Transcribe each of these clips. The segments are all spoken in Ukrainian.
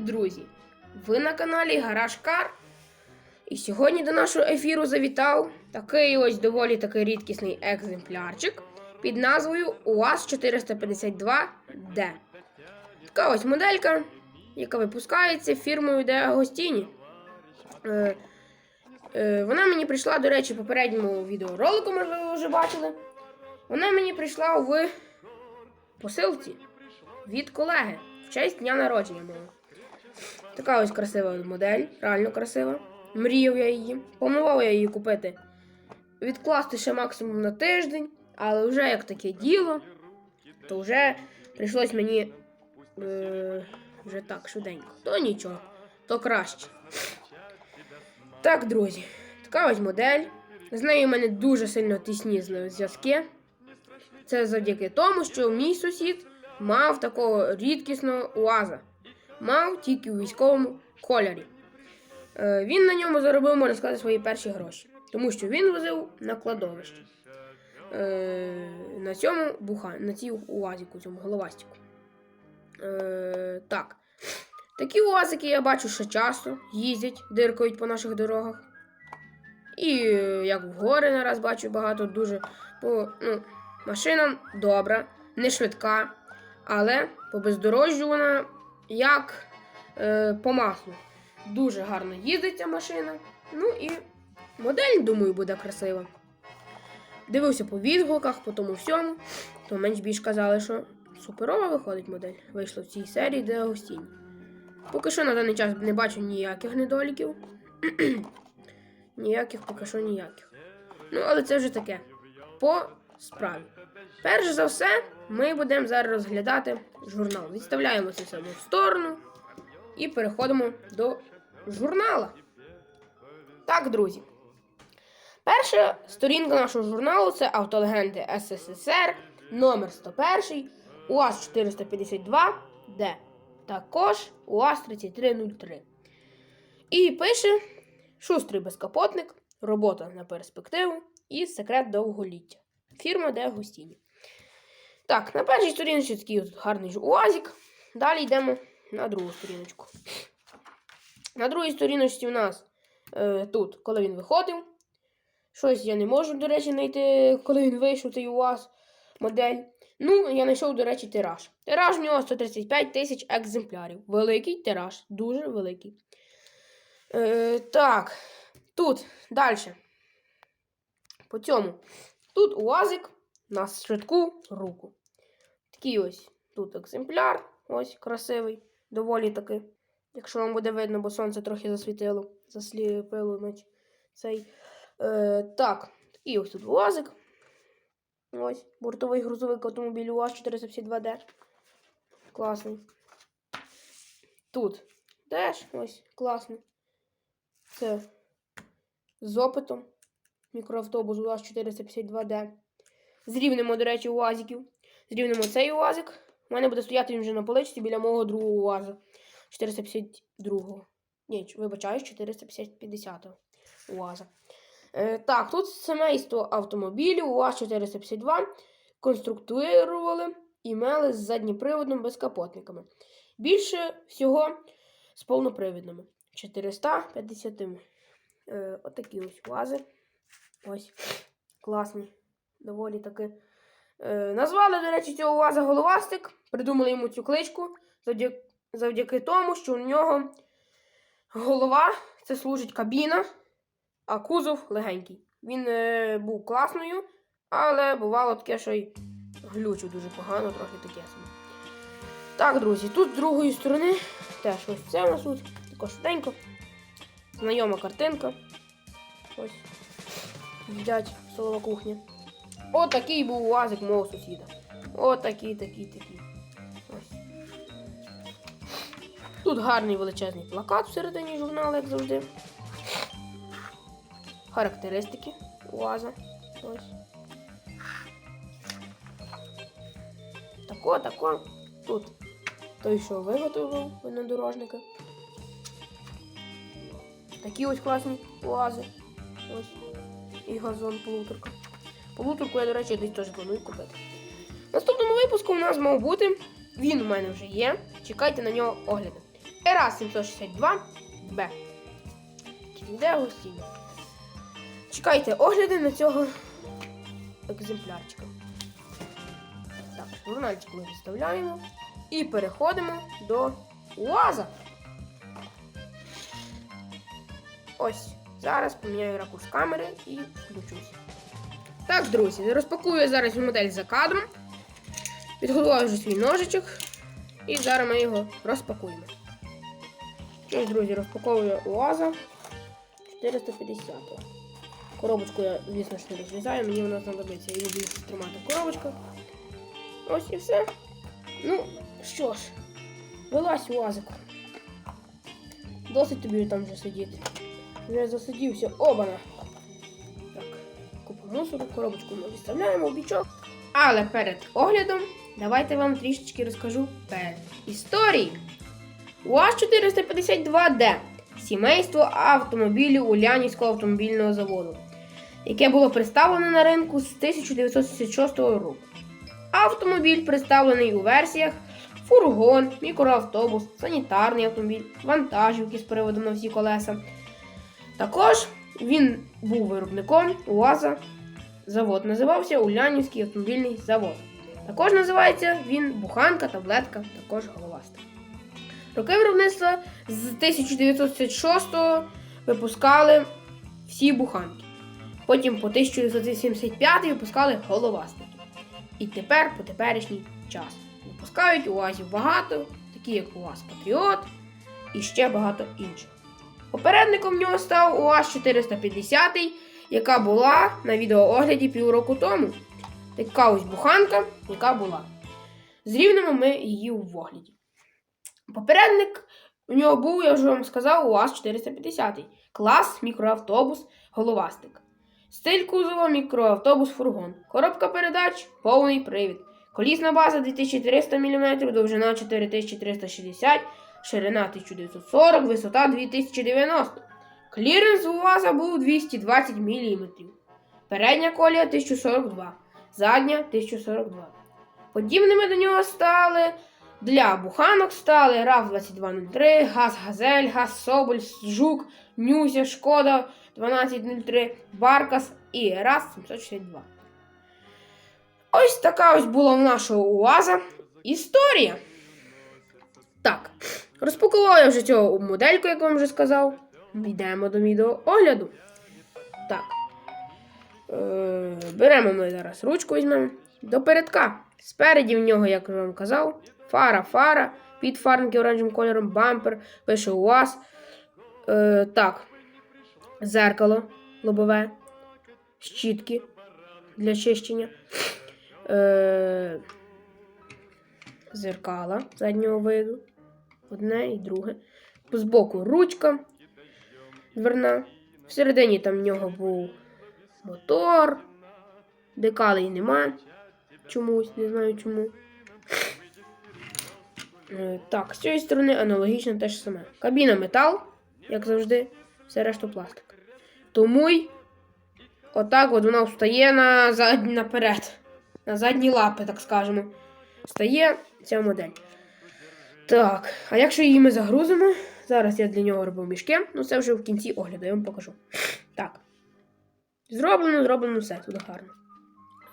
Друзі! Ви на каналі Гараж Кар. І сьогодні до нашого ефіру завітав такий ось доволі такий рідкісний екземплярчик під назвою УАЗ-452D. Така ось моделька, яка випускається фірмою Agostini. Е, е, вона мені прийшла, до речі, попередньому відеоролику, можливо, ви вже бачили. Вона мені прийшла в посилці від колеги в честь дня народження мого. Така ось красива модель, реально красива. Мріяв я її. Планував я її купити. Відкласти ще максимум на тиждень, але вже як таке діло, то вже прийшлось мені е, вже так швиденько. То нічого, то краще. Так, друзі, така ось модель. З нею в мене дуже сильно тісні зв'язки. Це завдяки тому, що мій сусід мав такого рідкісного уаза. Мав тільки у військовому кольорі. Е, Він на ньому заробив, можна сказати, свої перші гроші, тому що він возив на кладовище. На цьому буха, на цій уазіку, цьому головастику. Е, Так. Такі уазики я бачу, що часто їздять, диркають по наших дорогах. І як в гори нараз бачу багато дуже. Бо, ну, машина добра, не швидка, але по бездорожжю вона як е, по маслу. Дуже гарно їздить ця машина. Ну і модель, думаю, буде красива. Дивився по відгуках, по тому всьому, то менш більш казали, що суперова виходить модель. Вийшла в цій серії де Агостіні. Поки що на даний час не бачу ніяких недоліків. ніяких поки що ніяких. Ну, але це вже таке. По справі. Перш за все, ми будемо зараз розглядати журнал. Відставляємо все в сторону і переходимо до журнала. Так, друзі. Перша сторінка нашого журналу це автолегенди СССР номер 101 УАЗ 452 Д. Також УАЗ 3303. І пише Шустрий безкапотник, робота на перспективу і секрет довголіття. Фірма Де Густіні. Так, на першій сторінці такий от гарний УАЗик. Далі йдемо на другу сторіночку. На другій сторіночці у нас е, тут, коли він виходив. Щось я не можу, до речі, знайти, коли він вийшов цей УАЗ модель. Ну, я знайшов, до речі, тираж. Тираж у нього 135 тисяч екземплярів. Великий тираж, дуже великий. Е, так, тут далі. По цьому. Тут УАЗик на швидку руку. Такий ось тут екземпляр. Ось красивий, доволі таки. Якщо вам буде видно, бо сонце трохи засвітило, засліпило значить, цей. Е, так, такий ось тут УАЗик. Ось, бортовий грузовик автомобіль УАЗ 452D. Класний. Тут теж ось класний. Це з опитом. Мікроавтобус УАЗ 452D. Зрівнемо, до речі, УАЗиків. Зрівнемо цей УАЗик. У мене буде стояти він вже на поличці біля мого другого УАЗа. 452-го. Ні, вибачаюсь, 450 УАЗа. Е, так, тут семейство автомобілів УАЗ-452 конструктурували і мели з задніприводом безкапотниками. Більше всього з повнопривідними. 450. Е, отакі ось УАЗи. Ось. Класний. Доволі таки. Е, назвали, до речі, цього УАЗа головастик. Придумали йому цю кличку завдяки, завдяки тому, що у нього голова це служить кабіна, а кузов легенький. Він е, був класною, але бувало таке, що й глючив дуже погано, трохи таке собі. Так, друзі, тут з другої сторони теж ось це у нас тут. Також. Знайома картинка. Ось. Їдять столова кухня. Отакий був УАЗик мого сусіда. Отакий, такий, такий. Ось. Тут гарний величезний плакат всередині журналу, як завжди. Характеристики УАЗа. Ось. Тако, тако. Тут той, що виготовив винодорожника. Такі ось класні УАЗи. Ось. І газон полуторка. Полуторку я, до речі, десь теж планую купити. Наступному випуску у нас мав бути Він у мене вже є. Чекайте на нього огляди. ЕРА 762 Б. Де гостіння? Чекайте огляди на цього екземплярчика. Так, журнальчик ми відставляємо. І переходимо до УАЗа. Ось. Зараз поміняю ракурс камери і включусь. Так, друзі, розпакую зараз модель за кадром. Підготував вже свій ножичок. І зараз ми його розпакуємо. Ось, друзі, розпаковую УАЗа 450. Коробочку я, звісно ж, не розрізаю, мені вона знадобиться. Я люблю тримати в коробочках. Ось і все. Ну, що ж, вилазь УАЗику. Досить тобі там вже сидіти. Вже засидівся. Обана. Купу мусору, коробочку ми відставляємо в бічок. Але перед оглядом давайте вам трішечки розкажу перед історії. УАЗ-452D сімейство автомобілів Улянівського автомобільного заводу, яке було представлено на ринку з 1976 року. Автомобіль представлений у версіях фургон, мікроавтобус, санітарний автомобіль, вантажівки з приводом на всі колеса. Також він був виробником УАЗа. Завод називався Улянівський автомобільний завод. Також називається він буханка, таблетка, також головаста. Роки виробництва з 1976 випускали всі буханки. Потім по 1975 випускали головастики. І тепер, по теперішній час, випускають УАЗів багато, такі як УАЗ Патріот і ще багато інших. Попередником нього став УАЗ 450, яка була на відеоогляді півроку тому. Така ось буханка, яка була. Зрівнимо ми її в огляді. Попередник у нього був, я вже вам сказав, УАЗ 450. Клас, мікроавтобус, головастик. Стиль кузова, мікроавтобус, фургон. Коробка передач, повний привід. Колісна база 2300 мм, довжина 4360 ширина 1940, висота 2090. Кліренс у УАЗа був 220 мм. Передня колія 1042, задня 1042. Подібними до нього стали для буханок стали RAV 2203, ГАЗ Газель, ГАЗ Соболь, Жук, Нюся, Шкода 1203, Баркас і РАЗ 762. Ось така ось була в нашого УАЗа історія. Так, розпакував я вже цього модельку, як вам вже сказав. Йдемо до відеоогляду. Так. Е, беремо ми зараз ручку візьмемо. До передка. Спереді в нього, як я вам казав, фара, фара, підфарники оранжевим кольором, бампер, пише УАЗ. Е, так. Зеркало лобове, щітки для чищення. Е, зеркала заднього виду. Одне і друге. Збоку ручка дверна. Всередині там в нього був мотор. Декалей нема. Чомусь, не знаю чому. Е, Так, з цієї сторони аналогічно те ж саме. Кабіна метал, як завжди, все решту пластик. Тому й отак от вона встає на зад... наперед. На задні лапи, так скажемо. Встає ця модель. Так, а якщо її ми загрузимо, зараз я для нього робив мішки, ну це вже в кінці огляду, я вам покажу. Так. Зроблено, зроблено все, тут гарно.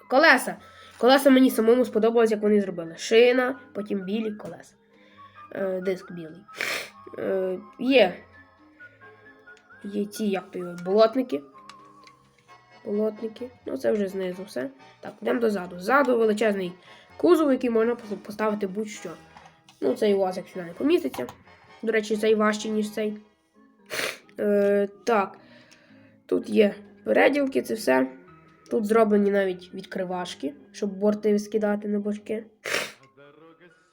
Колеса. Колеса мені самому сподобалось, як вони зробили. Шина, потім білі колеса. Е, диск білий. Е, є. Є ці, як то його, болотники. Болотники. Ну, це вже знизу все. Так, йдемо дозаду. Ззаду величезний кузов, який можна поставити будь-що. Ну, цей УАЗик сюди не поміститься. До речі, цей важчий, ніж цей. Е, так. Тут є переділки, це все. Тут зроблені навіть відкривашки, щоб борти скидати на бочки.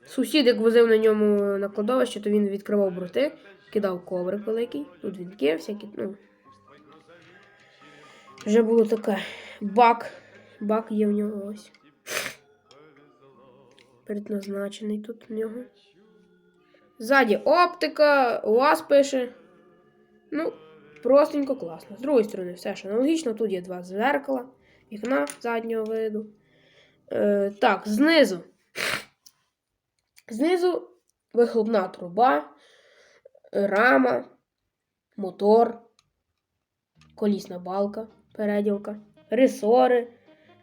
Сусід, як возив на ньому на кладовище, то він відкривав борти, кидав коврик великий, тут вінки всякі, ну. Вже було таке. Бак. Бак є в нього ось. Предназначений тут в нього. Ззаді оптика, УАЗ пише. Ну, простенько, класно. З другої сторони, все ж аналогічно. Тут є два зеркала, вікна заднього виду. Е, так, знизу. Знизу вихлопна труба, рама, мотор, колісна балка, переділка, ресори,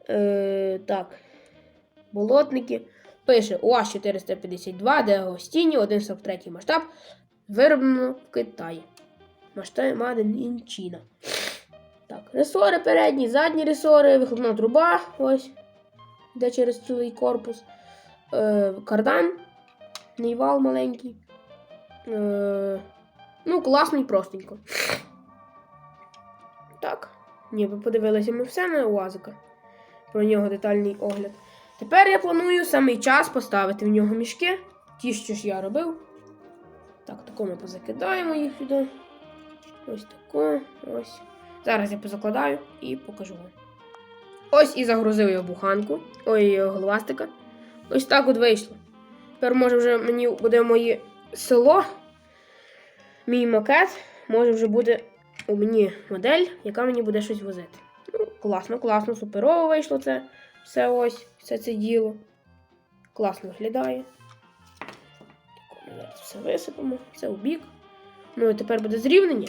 е, так, болотники. Пише УАЗ 452, де Агостіні, 143 масштаб, вироблено в Китаї. Масштаб Made in Так, ресори передні, задні ресори, вихлопна труба, ось, йде через цілий корпус. Е, кардан, нейвал маленький. Е, ну, класно і простенько. Так, ніби подивилися ми все на УАЗика. Про нього детальний огляд. Тепер я планую самий час поставити в нього мішки. Ті, що ж я робив. Так, тако ми позакидаємо їх сюди. Ось тако. Ось. Зараз я позакладаю і покажу вам. Ось і загрузив я буханку. Ой, головастика. Ось так от вийшло. Тепер може вже мені буде моє село. Мій макет. Може вже буде у мені модель, яка мені буде щось возити. Ну, класно, класно, суперово вийшло це. Все ось, все це діло. Класно виглядає. Так, ми зараз все висипемо, все у бік. Ну і тепер буде зрівнення.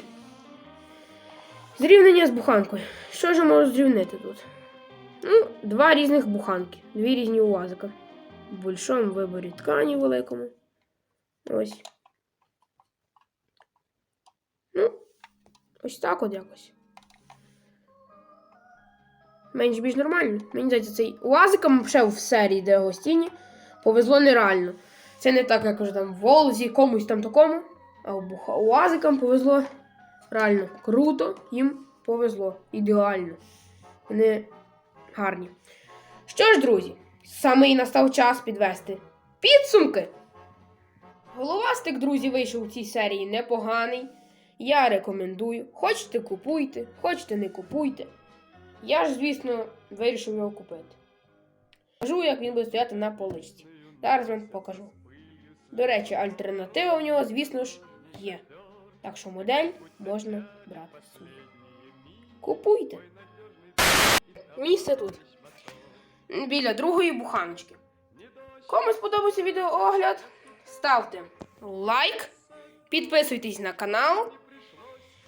Зрівнення з буханкою. Що ж я можу зрівнити тут? Ну, два різних буханки, дві різні уазика. В більшому виборі ткані великому. Ось. Ну, ось так от якось. Менш більш нормально. Мені здається, цей уазикам ще в серії, де гостіні, повезло нереально. Це не так, як кажу, там Волзі, комусь там такому. А уазикам повезло реально круто, їм повезло. Ідеально. Вони гарні. Що ж, друзі, саме і настав час підвести підсумки. Головастик, друзі, вийшов у цій серії непоганий. Я рекомендую. Хочете купуйте, хочете не купуйте. Я ж, звісно, вирішив його купити. Покажу, як він буде стояти на поличці. Зараз вам покажу. До речі, альтернатива в нього, звісно ж, є. Так що модель можна брати собі. Купуйте. Місце тут. Біля другої буханочки. Кому сподобався відеоогляд, ставте лайк, підписуйтесь на канал.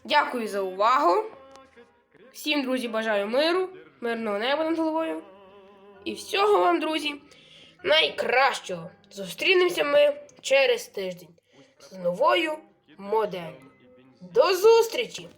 Дякую за увагу. Всім, друзі, бажаю миру, мирного неба над головою. І всього вам, друзі, найкращого. Зустрінемося ми через тиждень з новою моделлю. До зустрічі!